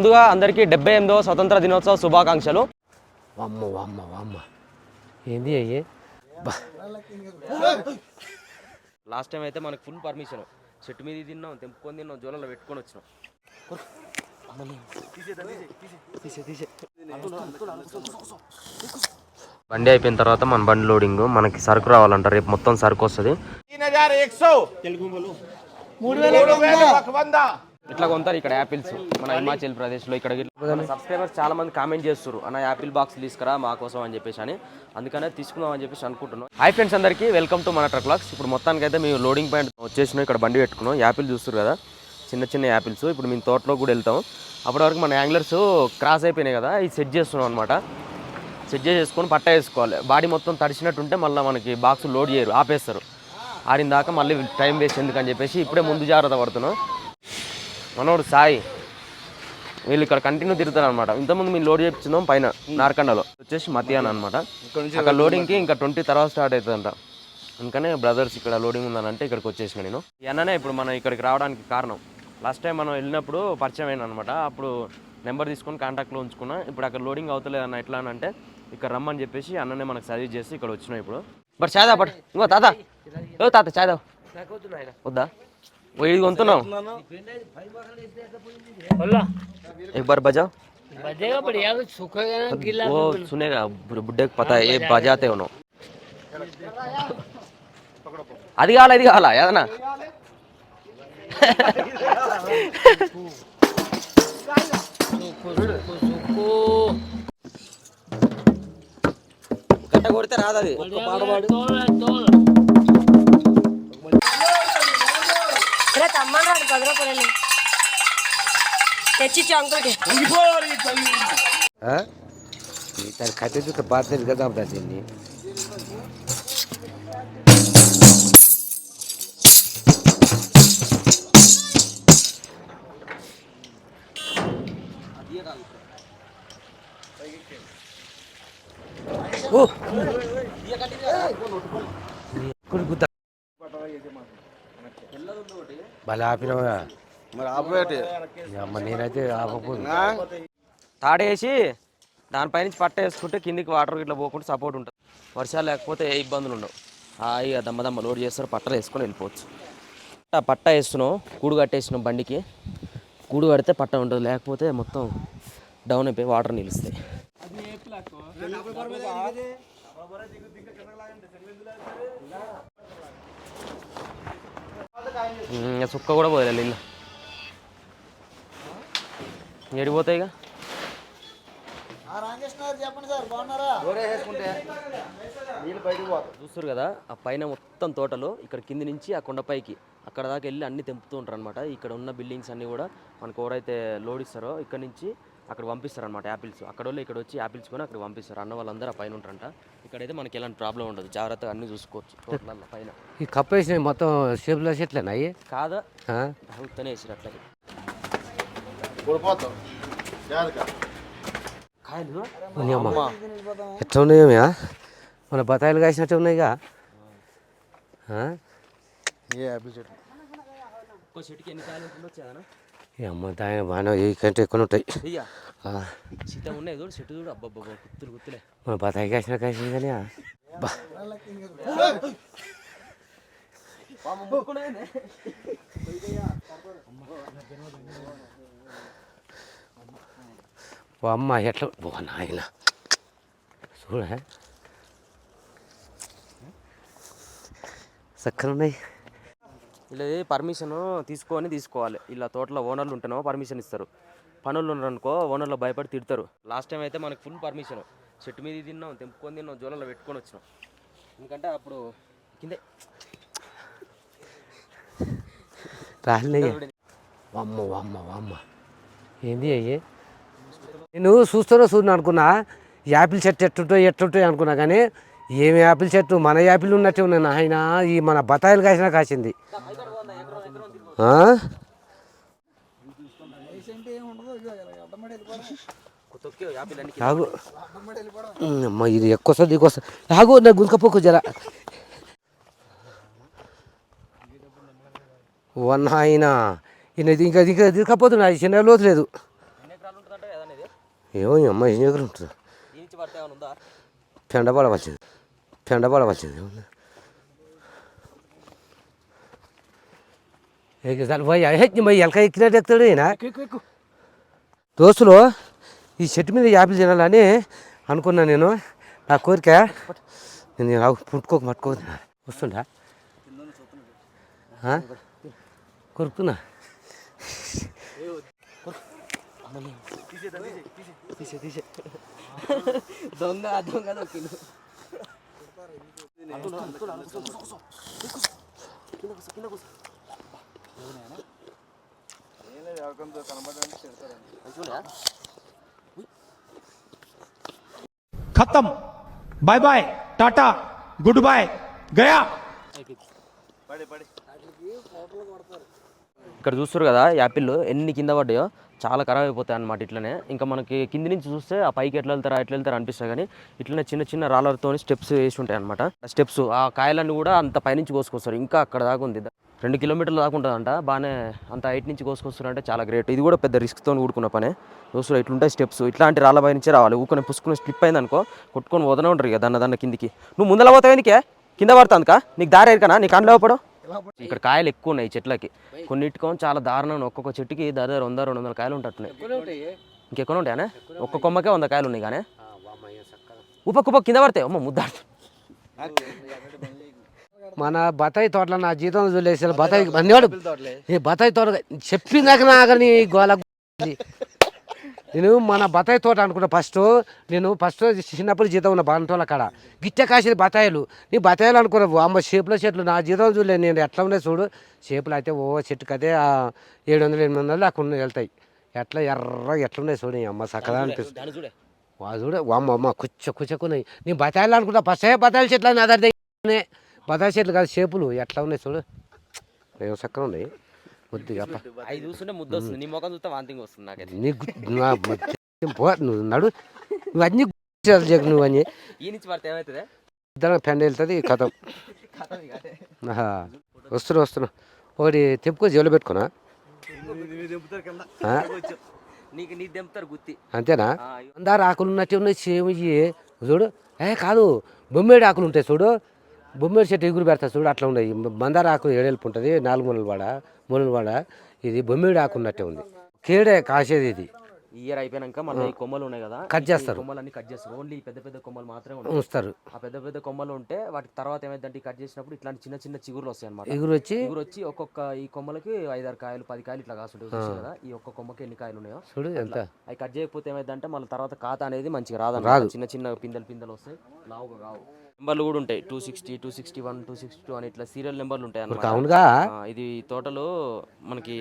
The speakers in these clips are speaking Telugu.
ముందుగా అందరికీ డెబ్బై ఎనిమిదవ స్వతంత్ర దినోత్సవ శుభాకాంక్షలు. వామ్మ వామ్మ వామ్మ. ఏంది అయ్యే? లాస్ట్ టైం అయితే మనకు ఫుల్ పర్మిషన్ చెట్టు మీద తిన్నాం తెంపుకొని తిన్నాం జోలలో పెట్టుకొని వచ్చినాం. బండి అయిపోయిన తర్వాత మన బండి లోడింగ్ మనకి సరుకు రావాలంట రేపు మొత్తం సరుకు వస్తుంది. ఇట్లా కొంటారు ఇక్కడ యాపిల్స్ మన హిమాచల్ ప్రదేశ్లో ఇక్కడ సబ్స్క్రైబర్స్ చాలా మంది కామెంట్ చేస్తారు అన్న యాపిల్ బాక్స్ తీసుకురా మా కోసం అని చెప్పేసి అని. అందుకనే తీసుకుందాం అని చెప్పేసి అనుకుంటున్నాం. హాయ్ ఫ్రెండ్స్ అందరికి వెల్కమ్ టు మన ట్రక్ లాక్స్ ఇప్పుడు మొత్తానికి అయితే మేము లోడింగ్ పాయింట్ వచ్చేసినాం ఇక్కడ బండి పెట్టుకున్నాం. యాపిల్ చూస్తారు కదా చిన్న చిన్న యాపిల్స్. ఇప్పుడు మేము తోటలో కూడా వెళ్తాం. అప్పటి వరకు మన యాంగ్లర్స్ క్రాస్ అయిపోయినాయి కదా ఇది సెట్ చేస్తున్నాం అనమాట సెట్ చేసేసుకొని పట్ట వేసుకోవాలి. బాడీ మొత్తం తడిచినట్టు ఉంటే మళ్ళీ మనకి బాక్స్ లోడ్ చేయరు ఆపేస్తారు. ఆడిన దాకా మళ్ళీ టైం వేస్ట్ ఎందుకని చెప్పేసి ఇప్పుడే ముందు జాగ్రత్త పడుతున్నాం. మనోడు సాయి. వీళ్ళు ఇక్కడ కంటిన్యూ తిరుగుతారు అనమాట ఇంతకుముందు మేము లోడ్ చేయించున్నాం పైన నార్కండలో. వచ్చేసి మధ్యాహ్నం అనమాట అక్కడ లోడింగ్కి ఇంకా ట్వంటీ తర్వాత స్టార్ట్ అవుతుందంట. అందుకనే బ్రదర్స్ ఇక్కడ లోడింగ్ ఉందనంటే ఇక్కడికి వచ్చేసిన నేను. ఈ అన్ననే ఇప్పుడు మనం ఇక్కడికి రావడానికి కారణం. లాస్ట్ టైం మనం వెళ్ళినప్పుడు పరిచయం అయిన అనమాట అప్పుడు నెంబర్ తీసుకొని కాంటాక్ట్లో ఉంచుకున్నా. ఇప్పుడు అక్కడ లోడింగ్ అవుతలేదు అన్న ఎట్లా అని అంటే ఇక్కడ రమ్మని చెప్పేసి అన్ననే మనకు సజెస్ట్ చేసి ఇక్కడ వచ్చినాం ఇప్పుడు. బట్ చాయ్ దా పట్ ఇంకో తాత. ఓ తాత చాయ్ దా వద్దా ఓ ఇది కొంటున్నావు एक बार बजाओ బజేగా పడి యాభై సుఖంగా గిల్లా वो सुनेगा बु- बुड्ढे को पता है ये बजाते हो అది కావాలా ఇది కావాలా ఏదన్నా గట్ట కొడితే రాదు అది అరే తమ్మన్నాడు పది రూపాయలు తెచ్చిచ్చు అంకుల్కి దాని కట్టె చూస్తే బాధ్యత కదా దీన్ని ఓ కుడుకుతా భలే ఆపినవా మరి అమ్మ నేనైతే ఆపకూడదు. తాడేసి దానిపై నుంచి పట్ట వేసుకుంటే కిందికి వాటర్ ఇట్లా పోకుండా సపోర్ట్ ఉంటుంది. వర్షాలు లేకపోతే ఏ ఇబ్బందులు ఉండవు. హాయిగా దమ్మ దమ్మ లోడ్ చేస్తారు పట్టలు వేసుకొని వెళ్ళిపోవచ్చు. ఆ పట్ట వేస్తున్నాం కూడు కట్టేసినాం బండికి. కూడు కడితే పట్ట ఉంటుంది లేకపోతే మొత్తం డౌన్ అయిపోయి వాటర్ నిలుస్తాయి. ఉమ్, సుక్క కూడా పోయాలి ఇల్లు ఎడిపోతాయి ఇక? చూస్తారు కదా ఆ పైన మొత్తం తోటలు ఇక్కడ కింది నుంచి ఆ కొండపైకి. అక్కడ దాకా వెళ్ళి అన్ని తెంపుతూ ఉంటారు అనమాట ఇక్కడ ఉన్న బిల్డింగ్స్ అన్ని కూడా మనకు ఎవరైతే లోడ్ ఇస్తారో ఇక్కడ నుంచి అక్కడ పంపిస్తారు అనమాట యాపిల్స్. అక్కడ వాళ్ళు ఇక్కడ వచ్చి యాపిల్స్ కొని అక్కడ పంపిస్తారు. అన్న వాళ్ళందరూ ఆ పైన ఉంటారంట. ఇక్కడైతే మనకి ఎలాంటి ప్రాబ్లం ఉండదు. జాగ్రత్తగా అన్ని చూసుకోవచ్చు తోటలలో పైన. ఈ కప్పు వేసిన మొత్తం షేపులో చెట్లేనా అయ్యి? కాదా? ఉత్తనే వేసిరు అట్లా కాయలు? ఎట్లా ఉన్నాయా మన బత్తాయిలు కాసినట్టు ఉన్నాయిగా. ఆ? ఏ యాపిల్ చెట్టు ఒక్కో చెట్టుకి ఎన్ని కాయలు ఉంటుందో వచ్చేదనా ఈ అమ్మ దాని బాగా ఈ కంటే ఎక్కువ ఉంటాయి ఇయ్యా ఆ, సీత ఉన్నాయి చూడు చెట్టు చూడు అబ్బబ్బబ్బ కుత్తులు కుత్తులే మన బత్తాయి కాసిన కాసింది కానీ ఆ. బా ఓ అమ్మ ఎట్లా ఓ నాయన చూడ చక్కగా ఇలా పర్మిషన్ తీసుకొని తీసుకోవాలి. ఇలా తోటలో ఓనర్లు ఉంటేనో పర్మిషన్ ఇస్తారు. పనులు ఉన్నారనుకో ఓనర్లు భయపడి తిడతారు. లాస్ట్ టైం అయితే మనకు ఫుల్ పర్మిషన్ చెట్టు మీద తిన్నాం తెంపుకొని తిన్నాం జోలలో పెట్టుకొని వచ్చినాం. ఎందుకంటే అప్పుడు కిందే. రాలినాయి వామ్మ వామ్మ వామ్మ. ఏంది అయ్యి? నేను చూస్తానో చూడను అనుకున్నా. యాపిల్ చెట్టు ఎట్టుంటాయి ఎట్టుంటాయి అనుకున్నా కానీ ఏమి యాపిల్ చెట్టు? మన యాపిల్ ఉన్నట్టే ఉన్నాయి ఆయన ఈ మన బత్తాయిలు కాసినా కాసింది. ఆగు. అమ్మ ఇది ఎక్కువ వస్తుంది దిగు వస్తుంది. ఆగు నా గుంజకపోకు జర. వన్ ఆయన ఇది ఇంకా ఇంకా దిగకపోతున్నా చిన్న లోతు లేదు. ఎన్ని ఎకరాలు ఏమో అమ్మ దగ్గర ఉంటుంది. నుంచి ఏమన్నా ఎక్కిసారి పోయి హెచ్చి మరి ఎలక ఎక్కినట్టు ఎక్కుతాడు ఈయన దోస్తులు ఈ చెట్టు మీద యాపిల్ తినాలని అనుకున్నా నేను. నా కోరిక నేను పుట్టుకోక మట్టుకో వస్తుండా? కొరుకుతున్నా దొంగ దొంగ ఖతం bye bye tata good bye Gaya పడి పడి. ఇక్కడ చూస్తారు కదా యాపిల్ ఎన్ని కింద పడ్డాయో చాలా ఖరాబ్ అయిపోతాయి అనమాట ఇట్లనే. ఇంకా మనకి కింది నుంచి చూస్తే ఆ పైకి ఎట్లా వెళ్తారా ఎట్లా వెళ్తారా అనిపిస్తుంది కానీ ఇట్లనే చిన్న చిన్న రాళ్ళతో స్టెప్స్ వేసి ఉంటాయి అనమాట స్టెప్స్ ఆ కాయలన్నీ కూడా అంత పైనుంచి కోసుకొస్తారు. ఇంకా అక్కడ దాకా ఉంది. రెండు కిలోమీటర్లు దాకా ఉంటుందంట. బాగానే అంత హైట్ నుంచి కోసుకొస్తారు అంటే చాలా గ్రేట్. ఇది కూడా పెద్ద రిస్క్తో కూడుకున్న పనే. చూస్తారు ఇట్లుంటాయి స్టెప్స్. ఇట్లాంటి రాళ్ళ పై నుంచే రావాలి. ఊకొని పుసుకుని స్లిప్ అయింది అనుకో కొట్టుకొని వదనే ఉంటారు ఇక దాన్న దాన్న కిందికి. నువ్వు ముందల పోతావు ఎందుకే? కింద పడుతుందికా? నీకు దారి ఎరికనా? నీకు అందులో పడవు ఇక్కడ కాయలు ఎక్కువ ఉన్నాయి చెట్లకి. కొన్నిటికో చాలా దారుణం ఒక్కొక్క చెట్టుకి దాదాపు వంద రెండు వందల కాయలు ఉంటున్నాయి ఇంకెక్కడ ఉంటాయనే? ఒక్క కొమ్మకే వంద కాయలు ఉన్నాయి కానీ? ఉప కుప్ప కింద పడతాయి. అమ్మ ముద్దాడు. మన బత్తాయి తోటలో నా జీతం చూలేసి అన్నివాడు ఈ బత్తాయి తోట చెప్పిందాక నాగని గోల. నేను మన బత్తాయి తోట అనుకున్నా ఫస్ట్ నేను ఫస్ట్ చిన్నప్పుడు జీతం ఉన్న బాంటోళ్ళ కాడ. గిట్ట కాసేది బత్తాయిలు. నీ బత్తాయిలు అనుకున్నా అమ్మ షేపులో చెట్లు నా జీతం చూడలేదు నేను ఎట్లా ఉన్నాయి చూడు. షేపులు అయితే ఓ చెట్టుకి అయితే ఏడు వందలు ఎనిమిది వందలు అక్కడ వెళ్తాయి. ఎట్లా ఎర్ర ఎట్లున్నాయి చూడు అమ్మ చక్కగా అనిపిస్తుంది. చూడే వా చూడ అమ్మ అమ్మ కుచ్చ కుచ్చకున్నాయి. నేను బతాయిలు అనుకుంటా ఫస్ట్ బతాయిల చెట్లు అని దగ్గర బతాయి చెట్లు కాదు షేపులు ఎట్లా ఉన్నాయి చూడు. ఏం చక్కగా ఉన్నాయి. అప్ప అవి చూస్తుంటే ముద్ద వస్తుంది నీ ముఖం చూస్తే వాంతింగ్ వస్తుంది నాకైతే. నీ గు- నా మ- పో నువ్వు నడు. నువ్వు అన్ని నువ్వు అన్ని ఈ నుంచి పడితే ఏమవుతుంది? పెండ వెళ్తుంది కథం. వస్తున్నా వస్తున్నా. ఒకటి తెప్పుకో జోలు పెట్టుకున్నా? నీకు నీ దెంపుతారు గుత్తి. అంతేనా? ఆ, మందార ఆకులు ఉన్నట్టు ఉన్నాయి సేమ్ చూడు. ఏ కాదు. బొమ్మేడు ఆకులు ఉంటాయి చూడు. బొమ్మేడు చెట్టు ఎగురు పెడతా చూడు. అట్లా ఉన్నాయి. మందార ఆకు ఏడెలుపు ఉంటుంది నాలుగు మూలల వాడ? మూలల వాడ ఇది బొమ్మేడు ఆకు ఉన్నట్టే ఉంది. కేడే కాసేది ఇది. ఇయర్ అయిపోయాక మళ్ళీ ఈ కొమ్మలు ఉన్నాయి కదా కట్ చేస్తారు. కొమ్మలన్నీ కట్ చేస్తారు. ఓన్లీ పెద్ద పెద్ద కొమ్మలు మాత్రమే ఉంచుతారు. ఆ పెద్ద పెద్ద కొమ్మలు ఉంటే వాటికి తర్వాత ఏమైందంటే కట్ చేసినప్పుడు ఇట్లాంటి చిన్న చిన్న చిగురులు వస్తాయి అనమాట ఎగురు వచ్చి? చిగురు వచ్చి ఒక్కొక్క ఈ కొమ్మలకి ఐదారు కాయలు పది కాయలు ఇట్లా కాస్తుంటాయి. చూసారు కదా? ఈ ఒక్క కొమ్మకి ఎన్ని కాయలు ఉన్నాయో? చూడు ఎంత? అవి కట్ చేయకపోతే ఏమైందంటే మళ్ళీ తర్వాత ఖాతా అనేది మంచిగా రాదు రాదు. చిన్న చిన్న పిందెలు పిందెలు వస్తాయి. లావుగా కావు. నెంబర్లు కూడా ఉంటాయి. Two sixty two sixty one two sixty two అని ఇట్లా సీరియల్ నెంబర్లు ఉంటాయి అన్నమాట. అవునుగా ఆ, ఇది తోటలో మనకి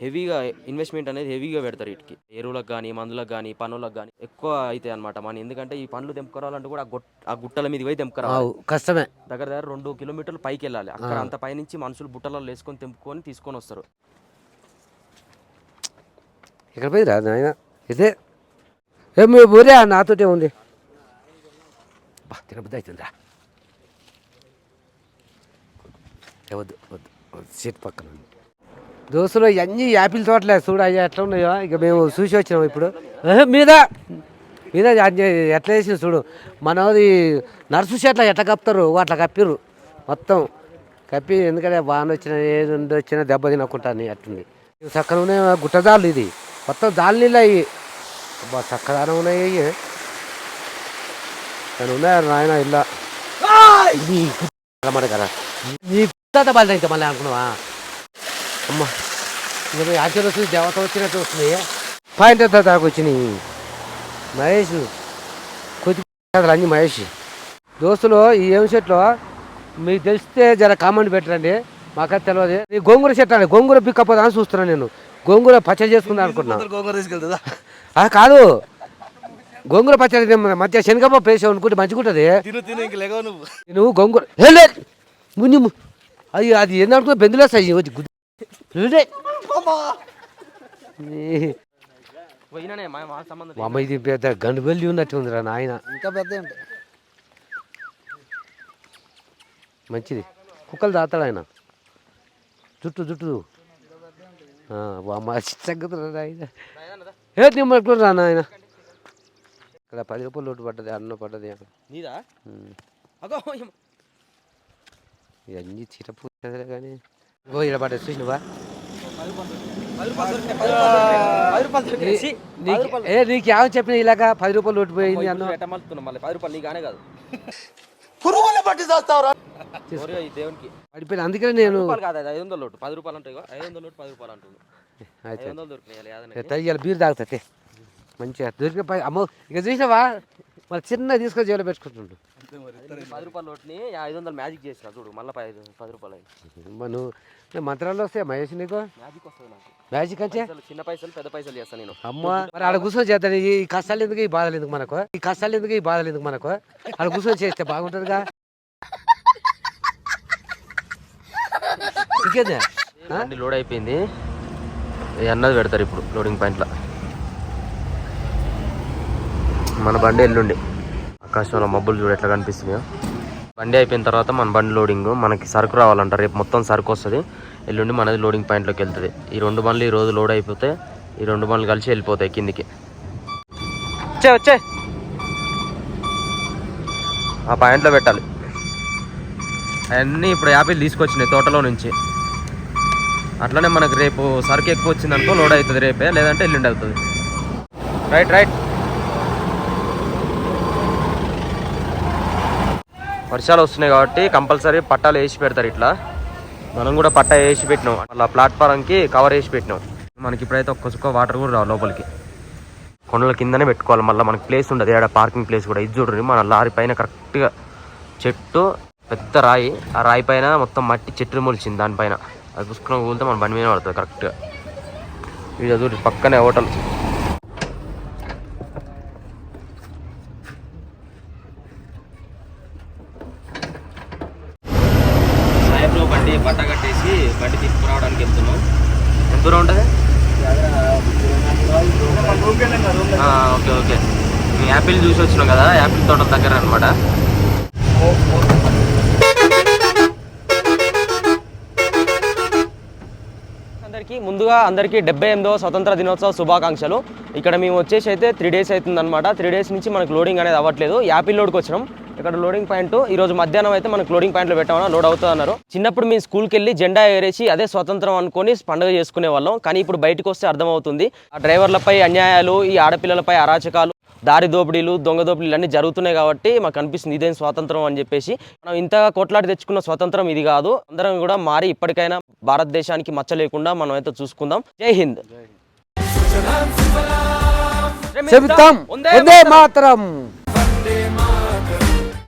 హెవీగా ఇన్వెస్ట్మెంట్ అనేది హెవీగా పెడతారు వీటికి. ఎరువులకు కానీ మందులకు కానీ పనులకు కానీ ఎక్కువ అవుతాయి అనమాట మన ఎందుకంటే ఈ పండ్లు తెంపుకోవాలంటే కూడా ఆ గుట్ ఆ గుట్టల మీద పోయి తెంపుకోవాలి. కష్టమే. దగ్గర దగ్గర రెండు కిలోమీటర్లు పైకి వెళ్ళాలి. అక్కడ అంత పైనుంచి మనుషులు బుట్టలలో వేసుకొని తెంపుకొని తీసుకొని వస్తారు. ఇక్కడ పోయి రా నాయన? ఇదే. ఏ మీ ఊరే? నాతోటే ఉంది. తినబుద్ధి అవుతుందా ఏ వద్దు వద్దు సీట్ పక్కన ఉంది దోస్తులు ఇవన్నీ యాపిల్ తోటలే. చూడు అయ్యా ఎట్లా ఉన్నాయో. ఇక మేము చూసి వచ్చినాం ఇప్పుడు. మీద మీద ఎట్లా వేసి చూడు. మనది నర్సు చెట్ల ఎట్లా కప్పుతారు? అట్లా కప్పిర్రు. మొత్తం కప్పి ఎందుకంటే వాన వచ్చిన ఏది వచ్చినా దెబ్బ తినకుంటాను అట్టుంది. చక్కగా ఉన్నాయి గుట్టదాళ్ళు ఇది. మొత్తం దాని నీళ్ళు అయ్యి. అబ్బా చక్కదానం ఉన్నాయి నేను ఉన్నాయి నాయన ఇది రమ్మడు కదా. గుట్ట బలి అయితే మళ్ళీ అనుకున్నావా? అమ్మ ఇంకా ఆచరణ వచ్చి దేవత వచ్చినట్టు వస్తుంది పాయింట్ దాకా వచ్చినాయి. మహేష్ కొద్ది కథలు అన్ని మహేష్. దోస్తులు ఈ ఏం చెట్లు మీకు తెలిస్తే జర కామెంట్ పెట్టండి. మాకైతే తెలియదు ఈ గోంగూర చెట్టు అండి గోంగూర పిక్కపోదా అని చూస్తున్నాను నేను. గోంగూర పచ్చడి చేసుకుందాం అనుకుంటున్నాను గోంగూర తీసుకెళ్తుందా? కాదు. గోంగూర పచ్చడి మధ్య శనగపప్పు వేసావు అనుకుంటే మంచిగుంటుంది. నువ్వు. గోంగూర ఏ ముని అది అది ఏందనుకున్నా బెందులో సైజు? వచ్చి గుద్దు. మా. అమ్మ ఇది పెద్ద గండుబెల్లి ఉన్నట్టు ఉందిరా నాయన. ఇంకా పెద్ద మంచిది. కుక్కలు దాతాడు ఆయన. జుట్టు జుట్టు. ఆయన ఏ నిమ్మట్టుకుని రా నాయన. ఇక్కడ పది రూపాయలు లోటు పడ్డది అన్న పడ్డది నీదా. ఇవన్నీ చిరపూసలే కానీ. ఓ పది నీకు రూపాయలు. ఏ నీకు ఏమని చెప్పిన ఇలాగా పది రూపాయలు లోటు పోయింది అన్న. ఎట్ట మలుపుతున్నావు మళ్ళీ? పది రూపాయలు నీగానే కాదు. పురుగులు పట్టి చేస్తావురా. దేవునికి. పడిపోయింది అందుకనే నేను రూపాయలు కాదు అది ఐదు వందల లోటు. పది రూపాయలు ఇగో, ఐదు వందల లోటు పది రూపాయలు అంటుంది అయితే. ఐదు వందలు దొరికినాయి బీరు తాగుతుంది మంచిగా దొరికిన పై అమ్మో ఇక చూసినావా? మరి చిన్న తీసుకొని జైలు పెట్టుకుంటుండు. పది రూపాయల లోటుని ఐదు వందలు మ్యాజిక్ చేసిన చూడు మళ్ళీ పది పది రూపాయలు నువ్వు మంత్రాలు వస్తాయి మహేష్ నీకు? మ్యాజిక్ వస్తుంది నాకు. మ్యాజిక్ అంటే? చిన్న పైసలు పెద్ద పైసలు చేస్తాను నేను. అమ్మ మరి ఆడ కూర్చొని చేస్తాను ఈ కష్టాలు ఎందుకు ఈ బాధలు ఎందుకు మనకు? ఈ కష్టాలు ఎందుకు ఈ బాధలు ఎందుకు మనకు? ఆడ కూర్చొని చేస్తే బాగుంటుందిగా. ఇంకేందా? లోడ్ అయిపోయింది. అన్నది పెడతారు ఇప్పుడు లోడింగ్ పాయింట్లో. మన బండి ఎల్లుండి. ఆకాశంలో మబ్బులు చూడ ఎట్లా కనిపిస్తున్నాయో. బండి అయిపోయిన తర్వాత మన బండి లోడింగ్ మనకి సరుకు రావాలంట. రేపు మొత్తం సరుకు వస్తుంది. ఎల్లుండి మనది లోడింగ్ పాయింట్లోకి వెళ్తుంది. ఈ రెండు బండ్లు ఈ రోజు లోడ్ అయిపోతే ఈ రెండు బండ్లు కలిసి వెళ్ళిపోతాయి కిందికి. వచ్చే వచ్చే. ఆ పాయింట్లో పెట్టాలి. అవన్నీ ఇప్పుడు యాపిల్ తీసుకొచ్చినాయి తోటలో నుంచి. అట్లనే మనకు రేపు సరుకు ఎక్కువ వచ్చిందనుకో లోడ్ అవుతుంది రేపే లేదంటే ఎల్లుండి అవుతుంది. రైట్ రైట్ వర్షాలు వస్తున్నాయి కాబట్టి కంపల్సరీ పట్టాలు వేసి పెడతారు ఇట్లా. మనం కూడా పట్టా వేసి పెట్టినాం. మళ్ళీ ప్లాట్ఫారంకి కవర్ వేసి పెట్టినాం. మనకి ఇప్పుడైతే ఒక్క చుక్క వాటర్ కూడా రావు లోపలికి. కొండల కిందనే పెట్టుకోవాలి. మళ్ళీ మనకి ప్లేస్ ఉండదు. ఏడా పార్కింగ్ ప్లేస్ కూడా. ఇది చూడండి మన లారీ పైన కరెక్ట్గా చెట్టు పెద్ద రాయి. ఆ రాయి పైన మొత్తం మట్టి చెట్టు మొలిచింది దానిపైన. అది పుష్కరం కూలితే మన బండి మీద పడుతుంది కరెక్ట్గా ఇది చూడు పక్కనే హోటల్ సాయంత్రం బండి బట్ట కట్టేసి బండి తీసుకురావడానికి వెళ్తున్నాం ఎంత దూరం ఉంటుంది ఆ, ఓకే ఓకే మీ యాపిల్ చూసి వచ్చినాం కదా యాపిల్ తోట దగ్గర అనమాట అందరికీ ముందుగా అందరికీ డెబ్బై ఎనిమిదవ స్వతంత్ర దినోత్సవ శుభాకాంక్షలు. ఇక్కడ మేము వచ్చేసి అయితే త్రీ డేస్ అవుతుందన్నమాట. త్రీ డేస్ నుంచి మనకు లోడింగ్ అనేది అవ్వట్లేదు. యాపిల్ లోడ్కి వచ్చినాం. ఇక్కడ లోడింగ్ పాయింట్ ఈ రోజు మధ్యాహ్నం అయితే మనకు లోడింగ్ పాయింట్లో పెట్టామని లోడ్ అవుతుంది అన్నారు. చిన్నప్పుడు మేము స్కూల్కి వెళ్ళి జెండా ఎగరేసి అదే స్వతంత్రం అనుకొని పండుగ చేసుకునే వాళ్ళం. కానీ ఇప్పుడు బయటకు వస్తే అర్థమవుతుంది. ఆ డ్రైవర్లపై అన్యాయాలు ఈ ఆడపిల్లలపై అరాచకాలు దారి దోపిడీలు దొంగ దోపిడీలు అన్నీ జరుగుతున్నాయి కాబట్టి మాకు అనిపిస్తుంది ఇదేం స్వాతంత్రం అని చెప్పేసి. మనం ఇంతగా కొట్లాడి తెచ్చుకున్న స్వాతంత్రం ఇది కాదు. అందరం కూడా మారి ఇప్పటికైనా భారతదేశానికి మచ్చ లేకుండా మనం అయితే చూసుకుందాం. జై హింద్. చెబుతాం. మాత్రం.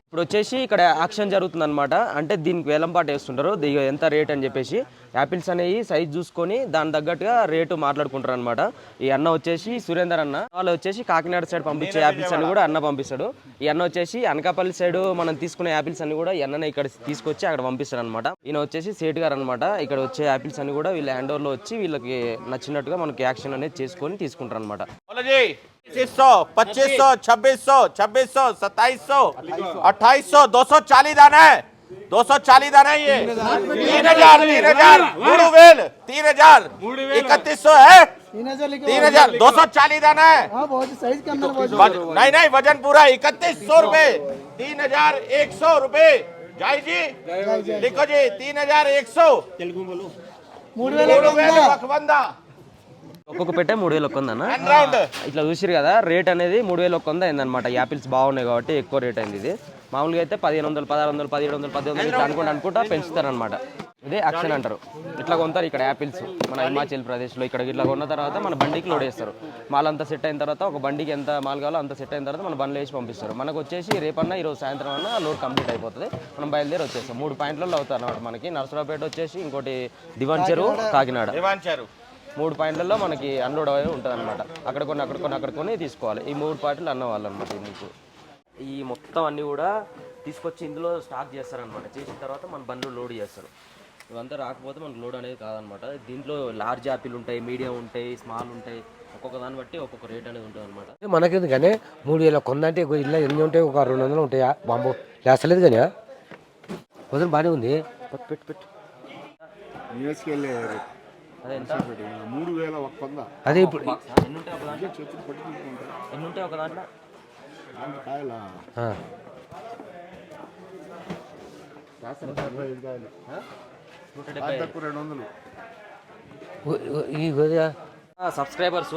ఇప్పుడు వచ్చేసి ఇక్కడ యాక్షన్ జరుగుతుంది అనమాట అంటే దీనికి వేలంపాట వేస్తుంటారు. ఎంత రేట్ అని చెప్పేసి. యాపిల్స్ అనేవి సైజ్ చూసుకొని దాని తగ్గట్టుగా రేటు మాట్లాడుకుంటారు అనమాట ఈ అన్న వచ్చేసి సురేందర్ అన్న వాళ్ళు వచ్చేసి కాకినాడ సైడ్ పంపించే యాపిల్స్ అని కూడా అన్న పంపిస్తాడు ఈ అన్న వచ్చేసి అనకాపల్లి సైడ్ మనం తీసుకునే యాపిల్స్ అన్ని కూడా ఈ అన్ననే ఇక్కడ తీసుకొచ్చి అక్కడ పంపిస్తాడు అనమాట ఈయన వచ్చేసి సేట్ గారు అనమాట ఇక్కడ వచ్చే యాపిల్స్ అన్ని కూడా వీళ్ళ హ్యాండ్ ఓవర్లో వచ్చి వీళ్ళకి నచ్చినట్టుగా మనకి యాక్షన్ అనేది చేసుకొని తీసుకుంటారు అనమాట बोलो जी पच्चीस सौ पच्चीस सौ छब्बीस सौ छब्बीस सौ सत्ताईस सौ अट्ठाईस सौ दो सौ चालीस दाना है दो सौ चालीस दाना है ये तीन हजार तीन हजार मूडू वेल तीन हजार इकतीस सौ है तीन हजार दो सौ चालीस दाना है वज- नहीं नहीं वजन पूरा इकतीस सौ रूपए तीन हजार एक सौ रूपए जाय जी लिखो जी तीन हजार एक सौ मूडू वेल मखबंदा ఒక్కొక్క పెట్టే మూడు వేలు ఒక్కొందన్న एंड राउंड ఇట్లా చూసిరు కదా రేట్ అనేది మూడు వేలు ఒక్క వంద అయిందనమాట యాపిల్స్ బాగున్నాయి కాబట్టి ఎక్కువ రేట్ అయింది ఇది మామూలుగా అయితే పదిహేను వందలు పదహారు వందలు పదిహేడు వందలు పదిహేను వందలు ఇట్లా అనుకుంటా అనుకుంటా పెంచుతారనమాట ఇదే అక్షన్ అంటారు. ఇట్లా కొంటారు ఇక్కడ యాపిల్స్ మన హిమాచల్ ప్రదేశ్లో. ఇక్కడ ఇట్లా కొన్న తర్వాత మన బండికి లోడ్ చేస్తారు. మాల్ అంతా సెట్ అయిన తర్వాత ఒక బండికి ఎంత మాల్ కావాలో అంత సెట్ అయిన తర్వాత మన బండ్లు వేసి పంపిస్తారు. మనకు వచ్చేసి రేపన్నా ఈరోజు సాయంత్రం అన్న లోడ్ కంప్లీట్ అయిపోతుంది. మనం బయలుదేరి వచ్చేస్తాం. మూడు పాయింట్లలో అవుతారు అనమాట మనకి. నర్సరావుపేట వచ్చేసి ఇంకోటి దివాన్ చెరువు కాకినాడ. మూడు పాయింట్లలో మనకి అన్లోడ్ అయ్యి ఉంటుంది అనమాట అక్కడ కొన్ని అక్కడ కొన్ని అక్కడ కొన్ని తీసుకోవాలి. ఈ మూడు పాయింట్లు అన్నవాళ్ళు అనమాట మీకు ఈ మొత్తం అన్నీ కూడా తీసుకొచ్చి ఇందులో స్టాక్ చేస్తారనమాట చేసిన తర్వాత మన బండ్లు లోడ్ చేస్తారు. ఇవంతా రాకపోతే మనకు లోడ్ అనేది కాదనమాట దీంట్లో లార్జ్ యాపిల్ ఉంటాయి మీడియం ఉంటాయి స్మాల్ ఉంటాయి. ఒక్కొక్క దాన్ని బట్టి ఒక్కొక్క రేట్ అనేది ఉంటుంది అనమాట మనకేంది కానీ మూడు వేల కొందంటే ఇల్లు ఎన్ని ఉంటాయి? ఒక రెండు వందలు ఉంటాయా? బాంబు లేస్తలేదు కానీ. వదిన బాగానే ఉంది. పెట్టు పెట్టు అదే ఎంత? మూడు వేల ఒక్క అదే ఇప్పుడు ఎన్ని ఉంటాయి ఒక దాంట్లో? ఎన్ని ఉంటాయి ఒక దాంట్లో? ఈ సబ్స్క్రైబర్స్.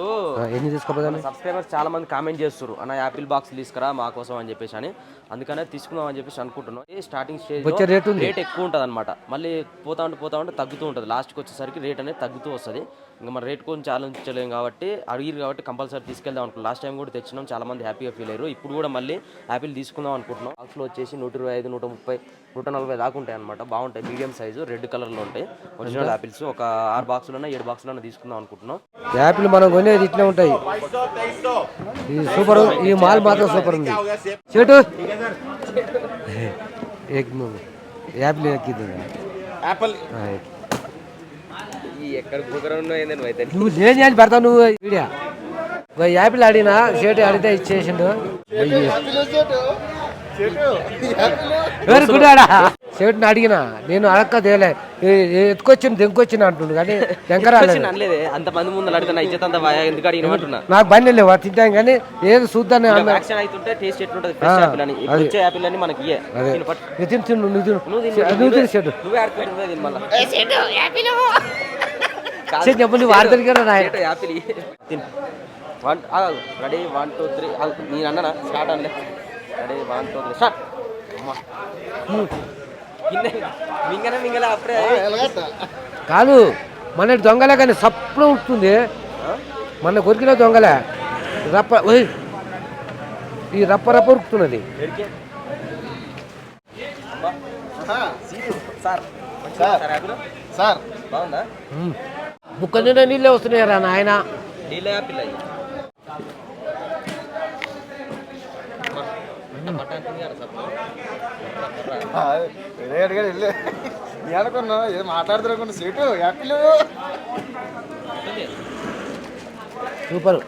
ఎన్ని తీసుకోపోదాన్ని సబ్స్క్రైబర్స్ చాలా మంది కామెంట్ చేస్తారు అన్న యాపిల్ బాక్స్ తీసుకురా మా కోసం అని చెప్పేసి అని. అందుకనే తీసుకుందాం అని చెప్పేసి అనుకుంటున్నాం. ఈ స్టార్టింగ్ స్టేజ్ రేట్. రేట్ ఎక్కువ ఉంటుంది అనమాట మళ్ళీ పోతా ఉంటే పోతా ఉంటే తగ్గుతూ ఉంటుంది. లాస్ట్కి వచ్చేసరికి రేట్ అనేది తగ్గుతూ వస్తుంది. ఇంకా మన రేట్ కొంచెం ఛాలెంజ్లేం కాబట్టి అడిగిరు కాబట్టి కంపల్సరీ తీసుకెళ్దాం అనుకున్నాం లాస్ట్ టైం కూడా తెచ్చినాం చాలా మంది హ్యాపీగా ఫీల్ అయ్యారు. ఇప్పుడు కూడా మళ్ళీ యాపిల్ తీసుకుందాం అనుకుంటున్నాం. బాక్స్లో వచ్చేసి నూట ఇరవై ఐదు నూట ముప్పై నూట నలభై దాకా ఉంటాయి అనమాట బాగుంటాయి మీడియం సైజు రెడ్ కలర్లో ఉంటాయి. ఒరిజినల్ యాపిల్స్ ఒక ఆరు బాక్స్లో ఏడు బాక్సులన్నా తీసుకుందాం అనుకుంటున్నాం. యాపిల్ మనం కొనేది ఇట్లా ఉంటాయి. సూపర్ ఈ మాల్ మాత్రం సూపర్ ఉంది. యాపిల్ ఎక్కిద్దాం యాపిల్ ఎక్కడ నువ్వు లేని అని పెడతావు నువ్వు వీడియో. ఒక యాపిల్ ఆడినా షర్ట్ ఆడితే ఇచ్చేసిండు. ఎవరు అడిగినా నేను అడక్క తేలే. ఎత్తుకొచ్చిన దెంకొచ్చిన అంటుండు కానీ దెంకరాలేదు అనలేదే అంత మంది ముందు అడిగితే నా ఇచ్చేత అంత వాయా ఎందుకు అడిగిన అంటున్నా. నాకు బండి లేవు తింటాం కానీ ఏది చూద్దాన్ని అన్న యాక్షన్ అవుతుంటే టేస్ట్ ఎట్లుంటది ఫ్రెష్ యాపిల్ అని. ఇప్పుడు వచ్చే యాపిల్ అని మనకి ఇయ్యే. అదే. తిను పట్టు. నువ్వు తిను నువ్వు తిను. నువ్వు తిను, షర్ట్. నువ్వే మళ్ళా. నువ్వు ఆడతాను కదా apple. One ready one two three. నేను అన్నానా స్టార్ట్ అనలే. Ready one two three. Start. మింగనే మింగలే అప్పుడే. కాదు మన దొంగలే కానీ సప్పుడు ఉంటుంది మన కొరికిన దొంగలే. రప్ప ఓయ్. ఈ రప్ప రప్ప ఉరుకుతున్నది. సార్. సార్. బాగుందా? నిండా నీళ్ళే నాయన. వెళ్ళే నేను అనుకున్నా ఏదో మాట్లాడుతున్నా సీటు యాపిల్ సూపర్.